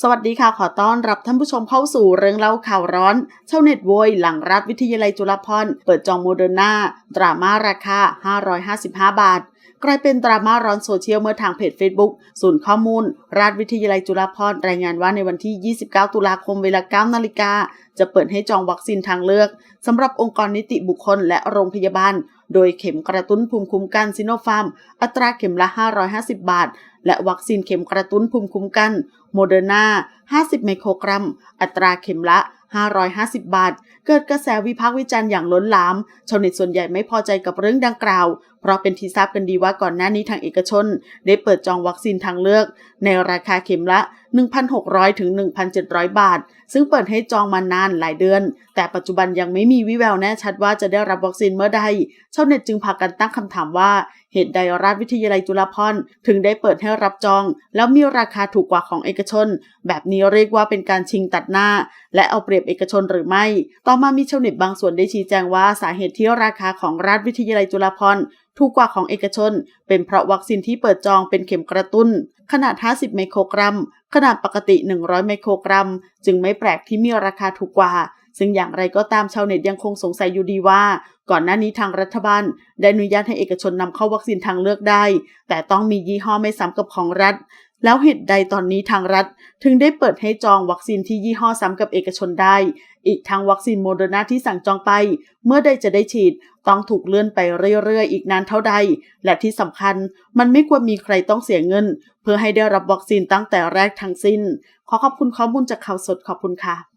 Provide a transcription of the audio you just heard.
สวัสดีค่ะ ขอต้อนรับท่านผู้ชมเข้าสู่เรื่องเล่าข่าวร้อนชาวเน็ตโวยหลังรัฐวิทยาลัยจุฬาภรณ์เปิดจองโมเดอร์นาดราม่าราคา 555 บาท กลายเป็นดราม่าร้อนโซเชียลเมื่อทางเพจ Facebook ศูนย์ข้อมูล ราชวิทยาลัยจุฬาภรณ์รายงานว่าในวันที่ 29 ตุลาคมเวลา 9 นาฬิกา จะเปิดให้จองวัคซีนทางเลือกสำหรับองค์กรนิติบุคคลและโรงพยาบาล โดยเข็มกระตุ้นภูมิคุ้มกันซิโนฟาร์ม อัตราเข็มละ 550 บาท และวัคซีนเข็มกระตุ้นภูมิคุ้มกันโมเดอร์นา50 ไมโครกรัม อัตราเข็มละ 550 บาท เกิดกระแสวิพากษ์วิจารณ์อย่างล้นหลาม ชาวเน็ตส่วนใหญ่ไม่พอใจกับเรื่องดังกล่าว เพราะเป็นที่ทราบกันดีว่าก่อนหน้านี้ทางเอกชน ได้เปิดจองวัคซีนทางเลือก ในราคาเข็มละ 1,600 ถึง 1,700 บาท ซึ่งเปิดให้จองมานานหลายเดือน แต่ปัจจุบันยังไม่มีวิแววแน่ชัดว่าจะได้รับวัคซีนเมื่อใด ชาวเน็ตจึงพากันตั้งคำถามว่า เหตุใดราชวิทยาลัยจุฬาภรณ์ถึงได้เปิดให้รับจอง แล้วมีราคาถูกกว่าของเอกชน แบบนี้เรียกว่าเป็นการชิงตัดหน้า และเอาเปรียบเอกชนหรือไม่ ต่อมามีชาวเน็ตบางส่วนได้ชี้แจงว่าสาเหตุที่ราคาของราชวิทยาลัยจุฬาภรณ์ถูกกว่าของเอกชน เป็นเพราะวัคซีนที่เปิดจองเป็นเข็มกระตุ้น ขนาด 50 ไมโครกรัม ขนาดปกติ 100 ไมโครกรัม จึงไม่แปลกที่มีราคาถูกกว่า ซึ่งอย่างไรก็ตามชาวเน็ตยังคงสงสัยอยู่ดีว่า ก่อนหน้านี้ทางรัฐบาล ได้อนุญาตให้เอกชนนำเข้าวัคซีนทางเลือกได้ แต่ต้องมียี่ห้อไม่ซ้ำกับของรัฐ แล้วเหตุใดตอนนี้ทางรัฐ ถึงได้เปิดให้จองวัคซีนที่ยี่ห้อซ้ำกับเอกชนได้ อีกทั้งวัคซีนโมเดอร์นาที่สั่งจองไป เมื่อใดจะได้ฉีด ต้องถูกเลื่อนไปเรื่อยๆ อีกนานเท่าใด และที่สำคัญมันไม่ควรมีใครต้องเสียเงิน เพื่อให้ได้รับวัคซีนตั้งแต่แรกทั้งสิ้น ขอขอบคุณข้อมูลจากข่าวสดขอบคุณค่ะ